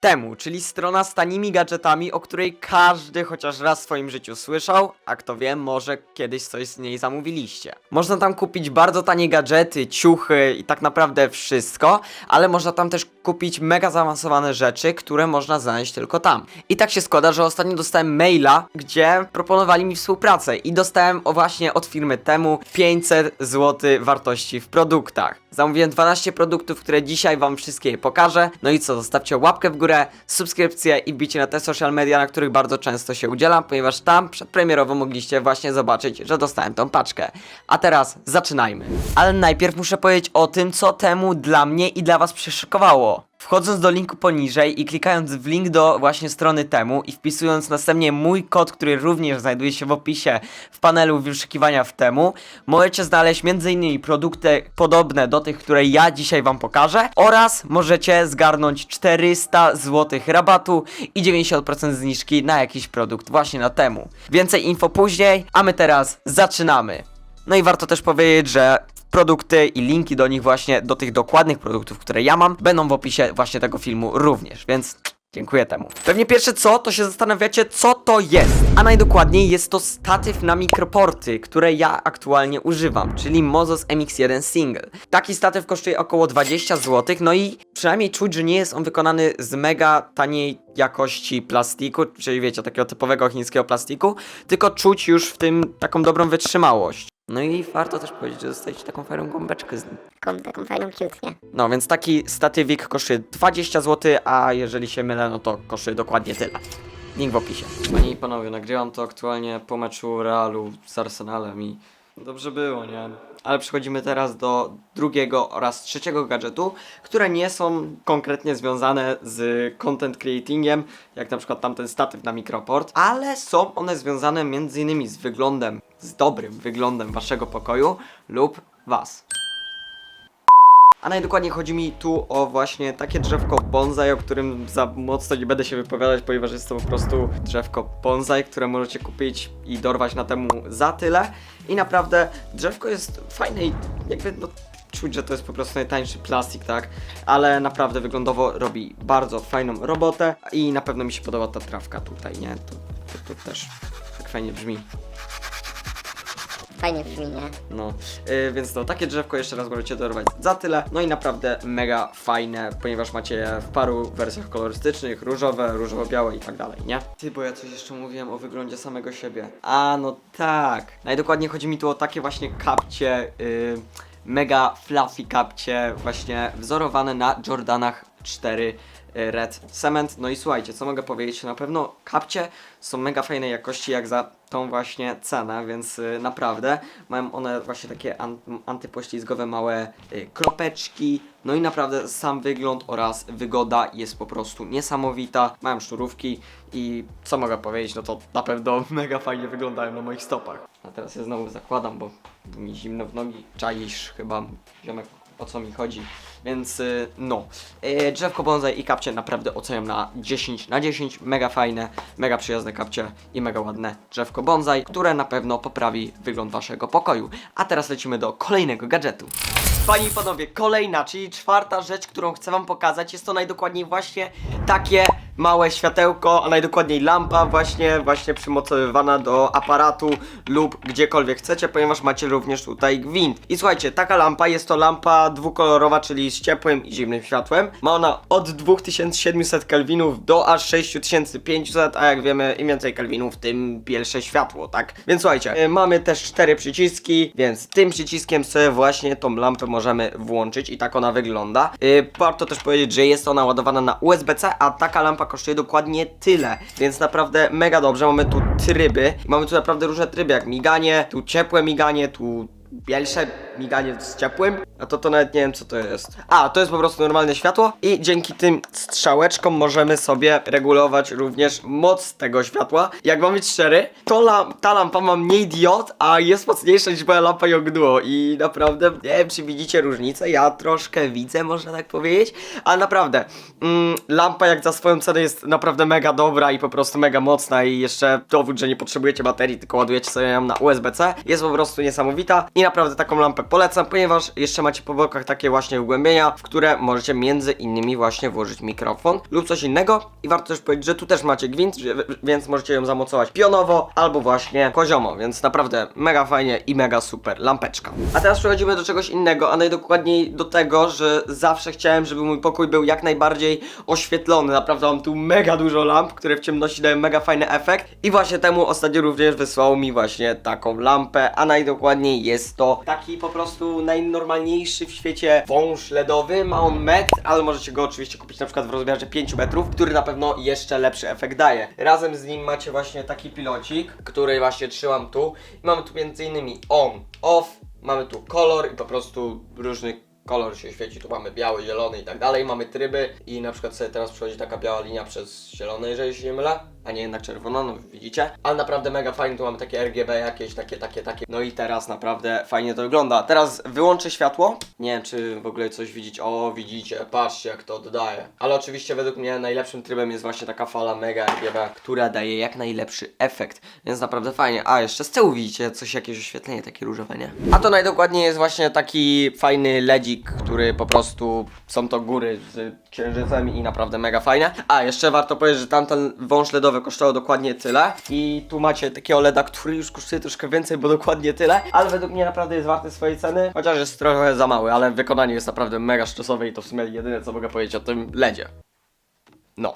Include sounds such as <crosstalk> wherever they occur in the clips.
Temu, czyli strona z tanimi gadżetami, o której każdy chociaż raz w swoim życiu słyszał, a kto wie, może kiedyś coś z niej zamówiliście. Można tam kupić bardzo tanie gadżety, ciuchy i tak naprawdę wszystko, ale można tam też kupić mega zaawansowane rzeczy, które można znaleźć tylko tam. I tak się składa, że ostatnio dostałem maila, gdzie proponowali mi współpracę i dostałem o właśnie od firmy temu 500 zł wartości w produktach. Zamówiłem 12 produktów, które dzisiaj wam wszystkie pokażę. No i co, zostawcie łapkę w górę, subskrypcję i bicie na te social media, na których bardzo często się udzielam, ponieważ tam przedpremierowo mogliście właśnie zobaczyć, że dostałem tą paczkę. A teraz zaczynajmy. Ale najpierw muszę powiedzieć o tym, co temu dla mnie i dla was przeszokowało. Wchodząc do linku poniżej i klikając w link do właśnie strony temu i wpisując następnie mój kod, który również znajduje się w opisie w panelu wyszukiwania w temu, możecie znaleźć m.in. produkty podobne do tych, które ja dzisiaj wam pokażę oraz możecie zgarnąć 400 zł rabatu i 90% zniżki na jakiś produkt właśnie na temu. Więcej info później, a my teraz zaczynamy. No i warto też powiedzieć, że produkty i linki do nich właśnie, do tych dokładnych produktów, które ja mam, będą w opisie właśnie tego filmu również, więc dziękuję temu. Pewnie pierwsze co, to się zastanawiacie, co to jest. A najdokładniej jest to statyw na mikroporty, które ja aktualnie używam, czyli Mozos MX1 Single. Taki statyw kosztuje około 20 zł, no i przynajmniej czuć, że nie jest on wykonany z mega taniej jakości plastiku, czyli wiecie, takiego typowego chińskiego plastiku, tylko czuć już w tym taką dobrą wytrzymałość. No i warto też powiedzieć, że dostajecie taką fajną gąbeczkę z nim. Taką, taką fajną ciutkę. No więc taki statywik kosztuje 20 zł, a jeżeli się mylę, no to kosztuje dokładnie tyle. Link w opisie. Panie i panowie, nagrywam to aktualnie po meczu Realu z Arsenalem i dobrze było, nie? Ale przechodzimy teraz do drugiego oraz trzeciego gadżetu, które nie są konkretnie związane z content creatingiem, jak na przykład tamten statyw na mikroport, ale są one związane między innymi z wyglądem, z dobrym wyglądem waszego pokoju lub was. A najdokładniej chodzi mi tu o właśnie takie drzewko bonsai, o którym za mocno nie będę się wypowiadać, ponieważ jest to po prostu drzewko bonsai, które możecie kupić i dorwać na temu za tyle. I naprawdę drzewko jest fajne i jakby no czuć, że to jest po prostu najtańszy plastik, tak? Ale naprawdę wyglądowo robi bardzo fajną robotę i na pewno mi się podoba ta trawka tutaj, nie? To, to, to też tak fajnie brzmi. Fajnie brzmi, nie? No, yy, więc to takie drzewko jeszcze raz możecie dorwać za tyle. No i naprawdę mega fajne, ponieważ macie je w paru wersjach kolorystycznych, różowe, różowo-białe i tak dalej, nie? Ty, bo ja coś jeszcze mówiłem o wyglądzie samego siebie. A, no tak. Najdokładniej chodzi mi tu o takie właśnie kapcie, yy, mega fluffy kapcie, właśnie wzorowane na Jordanach 4 y, Red Cement. No i słuchajcie, co mogę powiedzieć? Na pewno kapcie są mega fajnej jakości jak za tą właśnie cenę, więc y, naprawdę mają one właśnie takie an antypoślizgowe małe y, kropeczki. No i naprawdę sam wygląd oraz wygoda jest po prostu niesamowita. Mają szturówki i co mogę powiedzieć, no to na pewno <laughs> mega fajnie wyglądają na moich stopach. A teraz je znowu zakładam, bo mi zimno w nogi. Czaisz chyba, ziomek, o co mi chodzi. Więc y, no, y, drzewko bonsai i kapcie naprawdę oceniam na 10 na 10. Mega fajne, mega przyjazne kapcie i mega ładne drzewko bonsai, które na pewno poprawi wygląd waszego pokoju. A teraz lecimy do kolejnego gadżetu. Panie i panowie, kolejna, czyli czwarta rzecz, którą chcę wam pokazać, jest to najdokładniej właśnie takie małe światełko, a najdokładniej lampa właśnie, właśnie przymocowywana do aparatu lub gdziekolwiek chcecie, ponieważ macie również tutaj gwint. I słuchajcie, taka lampa jest to lampa dwukolorowa, czyli z ciepłym i zimnym światłem. Ma ona od 2700 kelwinów do aż 6500, a jak wiemy, im więcej kelwinów, tym bielsze światło, tak? Więc słuchajcie, y, mamy też cztery przyciski, więc tym przyciskiem sobie właśnie tą lampę możemy włączyć i tak ona wygląda. Y, warto też powiedzieć, że jest ona ładowana na USB-C, a taka lampa kosztuje dokładnie tyle, więc naprawdę mega dobrze. Mamy tu tryby, mamy tu naprawdę różne tryby, jak miganie, tu ciepłe miganie, tu bielsze miganie z ciepłym, a to to nawet nie wiem co to jest. A, to jest po prostu normalne światło i dzięki tym strzałeczkom możemy sobie regulować również moc tego światła. Jak mam być szczery, to ta lampa ma mniej diod, a jest mocniejsza niż moja lampa Yongnuo i naprawdę, nie wiem czy widzicie różnicę, ja troszkę widzę, można tak powiedzieć, ale naprawdę, mm, lampa jak za swoją cenę jest naprawdę mega dobra i po prostu mega mocna i jeszcze dowód, że nie potrzebujecie baterii, tylko ładujecie sobie ją na USB-C, jest po prostu niesamowita i naprawdę taką lampę polecam, ponieważ jeszcze macie po bokach takie właśnie wgłębienia, w które możecie między innymi właśnie włożyć mikrofon lub coś innego i warto też powiedzieć, że tu też macie gwint, więc możecie ją zamocować pionowo albo właśnie poziomo, więc naprawdę mega fajnie i mega super lampeczka. A teraz przechodzimy do czegoś innego, a najdokładniej do tego, że zawsze chciałem, żeby mój pokój był jak najbardziej oświetlony. Naprawdę mam tu mega dużo lamp, które w ciemności dają mega fajny efekt i właśnie temu ostatnio również wysłał mi właśnie taką lampę, a najdokładniej jest to taki po prostu najnormalniejszy w świecie wąż LEDowy. Ma on metr, ale możecie go oczywiście kupić na przykład w rozmiarze 5 metrów, który na pewno jeszcze lepszy efekt daje. Razem z nim macie właśnie taki pilocik, który właśnie trzymam tu. Mamy tu między innymi on, off, mamy tu kolor i po prostu różny kolor się świeci, tu mamy biały, zielony i tak dalej, mamy tryby i na przykład sobie teraz przechodzi taka biała linia przez zielone, jeżeli się nie mylę, a nie jednak czerwona, no widzicie, ale naprawdę mega fajnie, tu mamy takie RGB jakieś, takie, takie, takie, no i teraz naprawdę fajnie to wygląda. Teraz wyłączę światło, nie wiem czy w ogóle coś widzieć, o widzicie, patrzcie jak to oddaje, ale oczywiście według mnie najlepszym trybem jest właśnie taka fala mega RGB, która daje jak najlepszy efekt, więc naprawdę fajnie, a jeszcze z tyłu widzicie coś, jakieś oświetlenie takie różowe, nie? A to najdokładniej jest właśnie taki fajny ledzik, który po prostu są to góry z księżycem i naprawdę mega fajne. A jeszcze warto powiedzieć, że tamten wąż LEDowy kosztował dokładnie tyle i tu macie takiego LEDa, który już kosztuje troszkę więcej, bo dokładnie tyle, ale według mnie naprawdę jest warty swojej ceny, chociaż jest trochę za mały, ale wykonanie jest naprawdę mega sztosowe i to w sumie jedyne co mogę powiedzieć o tym LEDzie. No.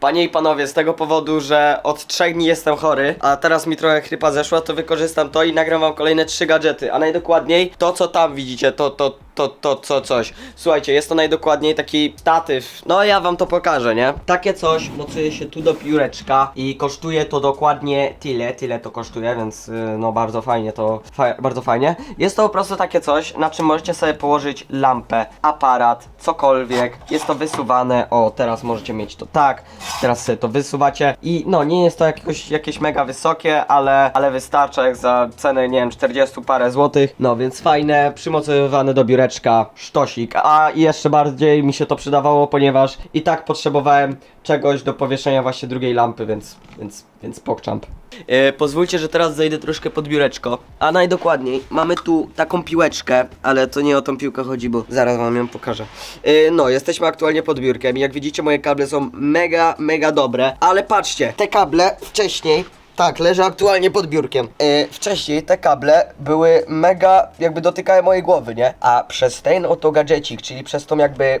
Panie i panowie, z tego powodu, że od trzech dni jestem chory, a teraz mi trochę chrypa zeszła, to wykorzystam to i nagram wam kolejne trzy gadżety, a najdokładniej to co tam widzicie, to, to, to, to, co coś. Słuchajcie, jest to najdokładniej taki statyw, no ja wam to pokażę, nie? Takie coś mocuje się tu do pióreczka i kosztuje to dokładnie tyle, tyle to kosztuje, więc y, no bardzo fajnie to, fa bardzo fajnie. Jest to po prostu takie coś, na czym możecie sobie położyć lampę, aparat, cokolwiek, jest to wysuwane, o teraz możecie mieć to tak, teraz sobie to wysuwacie i no nie jest to jakoś, jakieś mega wysokie, ale, ale wystarcza jak za cenę, nie wiem, 40 parę złotych, no więc fajne, przymocowywane do biureczka, sztosik, a jeszcze bardziej mi się to przydawało, ponieważ i tak potrzebowałem czegoś do powieszenia właśnie drugiej lampy, więc, więc, więc pokczamp. E, pozwólcie, że teraz zejdę troszkę pod biureczko, a najdokładniej mamy tu taką piłeczkę, ale to nie o tą piłkę chodzi, bo zaraz wam ją pokażę. E, no, jesteśmy aktualnie pod biurkiem i jak widzicie moje kable są mega, mega dobre, ale patrzcie, te kable wcześniej tak, leżę aktualnie pod biurkiem. Yy, wcześniej te kable były mega, jakby dotykały mojej głowy, nie? A przez ten oto gadżecik, czyli przez tą jakby,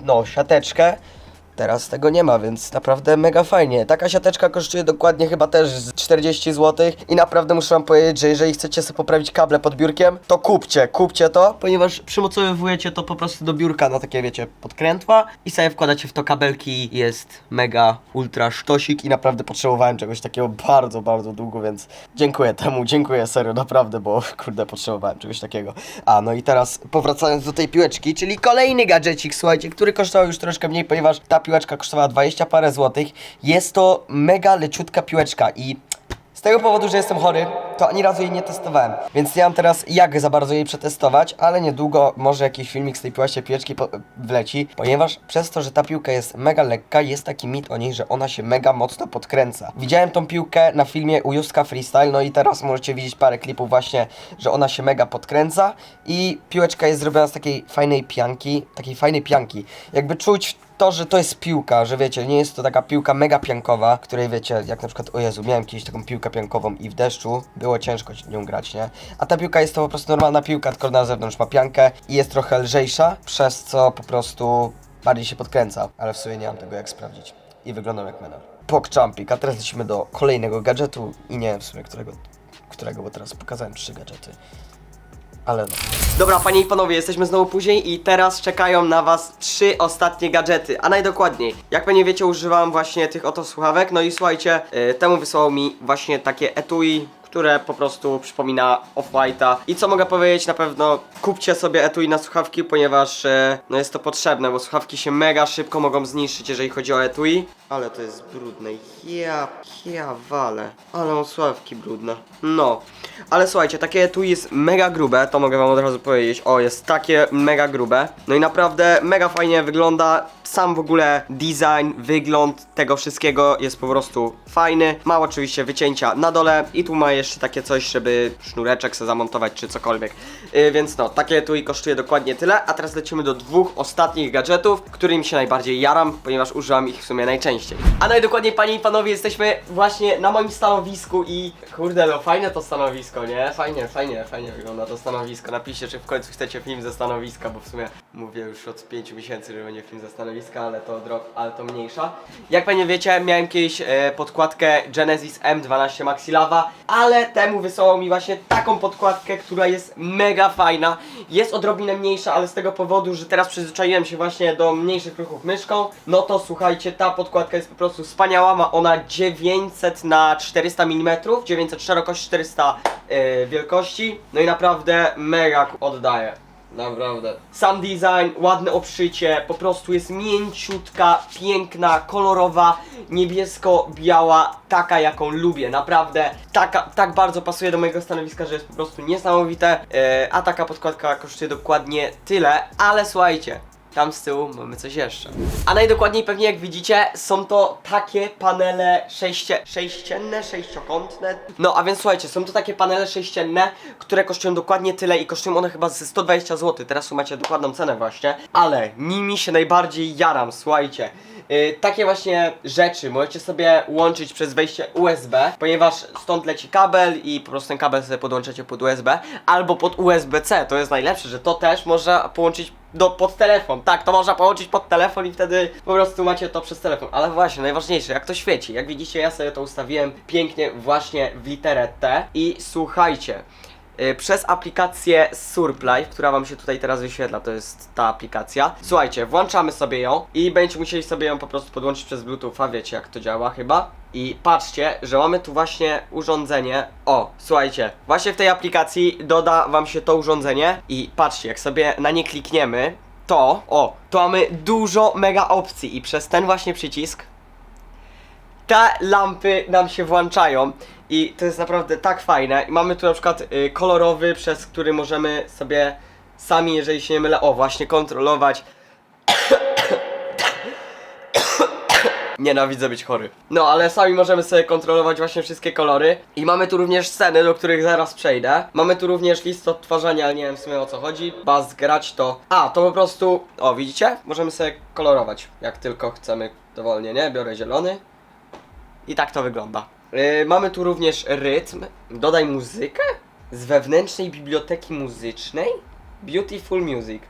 no, siateczkę, Teraz tego nie ma, więc naprawdę mega fajnie. Taka siateczka kosztuje dokładnie chyba też z 40 zł i naprawdę muszę wam powiedzieć, że jeżeli chcecie sobie poprawić kable pod biurkiem, to kupcie, kupcie to, ponieważ przymocowujecie to po prostu do biurka na takie, wiecie, podkrętła i sobie wkładacie w to kabelki. Jest mega ultra sztosik i naprawdę potrzebowałem czegoś takiego bardzo, bardzo długo, więc dziękuję temu, dziękuję serio, naprawdę, bo kurde, potrzebowałem czegoś takiego. A, no i teraz powracając do tej piłeczki, czyli kolejny gadżecik, słuchajcie, który kosztował już troszkę mniej, ponieważ ta piłeczka kosztowała 20 parę złotych. Jest to mega leciutka piłeczka i z tego powodu, że jestem chory, to ani razu jej nie testowałem. Więc nie mam teraz jak za bardzo jej przetestować, ale niedługo może jakiś filmik z tej piłaście piłeczki po- wleci, ponieważ przez to, że ta piłka jest mega lekka, jest taki mit o niej, że ona się mega mocno podkręca. Widziałem tą piłkę na filmie u Freestyle, no i teraz możecie widzieć parę klipów właśnie, że ona się mega podkręca i piłeczka jest zrobiona z takiej fajnej pianki, takiej fajnej pianki. Jakby czuć to, że to jest piłka, że wiecie, nie jest to taka piłka mega piankowa, której wiecie, jak na przykład, o Jezu, miałem kiedyś taką piłkę piankową i w deszczu było ciężko nią grać, nie? A ta piłka jest to po prostu normalna piłka, tylko na zewnątrz ma piankę i jest trochę lżejsza, przez co po prostu bardziej się podkręca, ale w sumie nie mam tego jak sprawdzić. I wyglądam jak menel. Pokczampik, a teraz lecimy do kolejnego gadżetu i nie wiem w sumie którego, którego, bo teraz pokazałem trzy gadżety. Ale no. Dobra, panie i panowie, jesteśmy znowu później i teraz czekają na was trzy ostatnie gadżety, a najdokładniej. Jak pewnie wiecie, używałem właśnie tych oto słuchawek, no i słuchajcie, y, temu wysłał mi właśnie takie etui, które po prostu przypomina Off-White'a. I co mogę powiedzieć, na pewno kupcie sobie etui na słuchawki, ponieważ e, no jest to potrzebne, bo słuchawki się mega szybko mogą zniszczyć, jeżeli chodzi o etui. Ale to jest brudne, ja, ja wale, ale mam słuchawki brudne. No, ale słuchajcie, takie etui jest mega grube, to mogę wam od razu powiedzieć. O, jest takie mega grube. No i naprawdę mega fajnie wygląda. Sam w ogóle design, wygląd tego wszystkiego jest po prostu fajny. Ma oczywiście wycięcia na dole i tu ma jeszcze takie coś, żeby sznureczek sobie zamontować czy cokolwiek. Yy, więc no, takie tu i kosztuje dokładnie tyle. A teraz lecimy do dwóch ostatnich gadżetów, którymi się najbardziej jaram, ponieważ używam ich w sumie najczęściej. A najdokładniej, panie i panowie, jesteśmy właśnie na moim stanowisku i kurde, no fajne to stanowisko, nie? Fajnie, fajnie, fajnie wygląda to stanowisko. Napiszcie, czy w końcu chcecie film ze stanowiska, bo w sumie mówię już od 5 miesięcy, że będzie film ze stanowiska, ale to drop, ale to mniejsza. Jak pewnie wiecie, miałem kiedyś e, podkładkę Genesis M12 Maxi Lava, ale temu wysłał mi właśnie taką podkładkę, która jest mega fajna. Jest odrobinę mniejsza, ale z tego powodu, że teraz przyzwyczaiłem się właśnie do mniejszych ruchów myszką, no to słuchajcie, ta podkładka jest po prostu wspaniała. Ma ona 900 na 400 mm, 900 szerokość, 400 e, wielkości. No i naprawdę mega oddaje. Naprawdę. Sam design, ładne obszycie, po prostu jest mięciutka, piękna, kolorowa, niebiesko-biała, taka jaką lubię, naprawdę. Taka, tak bardzo pasuje do mojego stanowiska, że jest po prostu niesamowite. E, a taka podkładka kosztuje dokładnie tyle, ale słuchajcie. Tam z tyłu mamy coś jeszcze. A najdokładniej pewnie jak widzicie, są to takie panele szeście, sześcienne, sześciokątne. No a więc słuchajcie, są to takie panele sześcienne, które kosztują dokładnie tyle i kosztują one chyba ze 120 zł. Teraz tu macie dokładną cenę właśnie, ale nimi się najbardziej jaram, słuchajcie. Yy, takie właśnie rzeczy możecie sobie łączyć przez wejście USB, ponieważ stąd leci kabel i po prostu ten kabel sobie podłączacie pod USB, albo pod USB-C. To jest najlepsze, że to też można połączyć do, pod telefon. Tak, to można połączyć pod telefon i wtedy po prostu macie to przez telefon. Ale właśnie, najważniejsze, jak to świeci. Jak widzicie, ja sobie to ustawiłem pięknie właśnie w literę T. I słuchajcie, y, przez aplikację Surplife, która wam się tutaj teraz wyświetla, to jest ta aplikacja. Słuchajcie, włączamy sobie ją i będziecie musieli sobie ją po prostu podłączyć przez Bluetootha, wiecie jak to działa chyba. I patrzcie, że mamy tu właśnie urządzenie. O, słuchajcie, właśnie w tej aplikacji doda wam się to urządzenie i patrzcie, jak sobie na nie klikniemy, to, o, to mamy dużo mega opcji i przez ten właśnie przycisk te lampy nam się włączają i to jest naprawdę tak fajne. I mamy tu na przykład y, kolorowy, przez który możemy sobie sami, jeżeli się nie mylę, o właśnie kontrolować. <coughs> Nienawidzę być chory. No, ale sami możemy sobie kontrolować właśnie wszystkie kolory. I mamy tu również sceny, do których zaraz przejdę. Mamy tu również list odtwarzania, ale nie wiem w sumie o co chodzi. Baz grać to. A, to po prostu. O, widzicie? Możemy sobie kolorować, jak tylko chcemy dowolnie, nie? Biorę zielony. I tak to wygląda. Yy, mamy tu również rytm. Dodaj muzykę z wewnętrznej biblioteki muzycznej. Beautiful Music.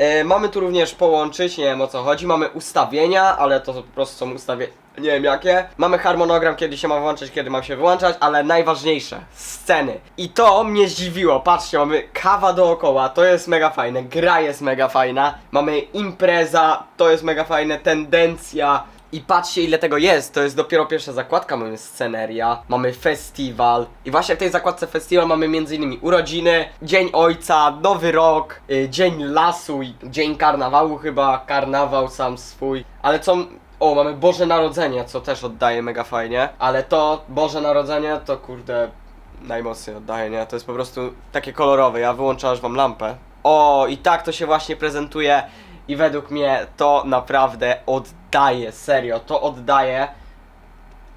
Yy, mamy tu również połączyć, nie wiem o co chodzi. Mamy ustawienia, ale to po prostu są ustawienia. Nie wiem jakie. Mamy harmonogram, kiedy się ma włączać, kiedy ma się wyłączać, ale najważniejsze sceny. I to mnie zdziwiło. Patrzcie, mamy kawa dookoła, to jest mega fajne. Gra jest mega fajna. Mamy impreza, to jest mega fajne. Tendencja. I patrzcie ile tego jest, to jest dopiero pierwsza zakładka, mamy sceneria, mamy festiwal i właśnie w tej zakładce festiwal mamy m.in. urodziny, Dzień Ojca, Nowy Rok, y, Dzień Lasu, Dzień Karnawału chyba, karnawał sam swój, ale co... O, mamy Boże Narodzenie, co też oddaje mega fajnie, ale to Boże Narodzenie to kurde najmocniej oddaje, nie? To jest po prostu takie kolorowe, ja wyłączę wam lampę. O, i tak to się właśnie prezentuje i według mnie to naprawdę oddaje, serio, to oddaje.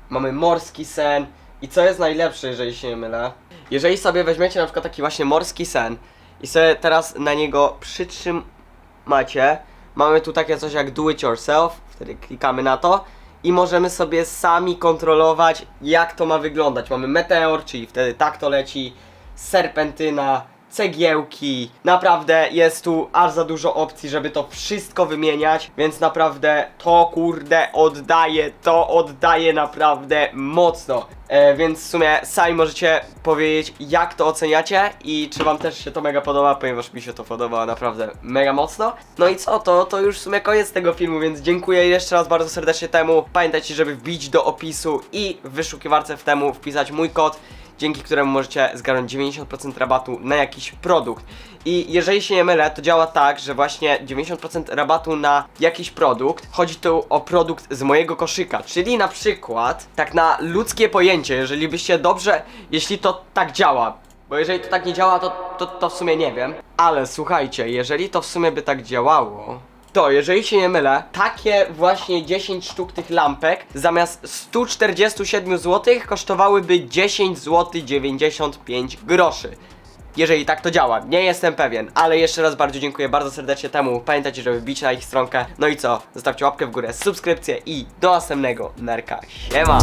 Mamy morski sen i co jest najlepsze, jeżeli się nie mylę, jeżeli sobie weźmiecie na przykład taki właśnie morski sen i sobie teraz na niego przytrzymacie, mamy tu takie coś jak do it yourself, wtedy klikamy na to i możemy sobie sami kontrolować jak to ma wyglądać. Mamy meteor, czyli wtedy tak to leci, serpentyna, cegiełki. Naprawdę jest tu aż za dużo opcji, żeby to wszystko wymieniać, więc naprawdę to kurde oddaje, to oddaje naprawdę mocno. E, więc w sumie sami możecie powiedzieć jak to oceniacie i czy wam też się to mega podoba, ponieważ mi się to podoba naprawdę mega mocno. No i co, to, to już w sumie koniec tego filmu, więc dziękuję jeszcze raz bardzo serdecznie temu. Pamiętajcie, żeby wbić do opisu i w wyszukiwarce w temu wpisać mój kod dzięki któremu możecie zgarnąć 90% rabatu na jakiś produkt. I jeżeli się nie mylę, to działa tak, że właśnie 90% rabatu na jakiś produkt, chodzi tu o produkt z mojego koszyka, czyli na przykład, tak na ludzkie pojęcie, jeżeli byście dobrze, jeśli to tak działa, Bo jeżeli to tak nie działa, to, to, to w sumie nie wiem. Ale słuchajcie, jeżeli to w sumie by tak działało, to jeżeli się nie mylę, takie właśnie 10 sztuk tych lampek zamiast 147 zł kosztowałyby 10 zł 95 groszy. Jeżeli tak to działa, nie jestem pewien, ale jeszcze raz bardzo dziękuję bardzo serdecznie temu. Pamiętajcie, żeby wbić na ich stronkę. No i co? Zostawcie łapkę w górę, subskrypcję i do następnego nerka. Siema!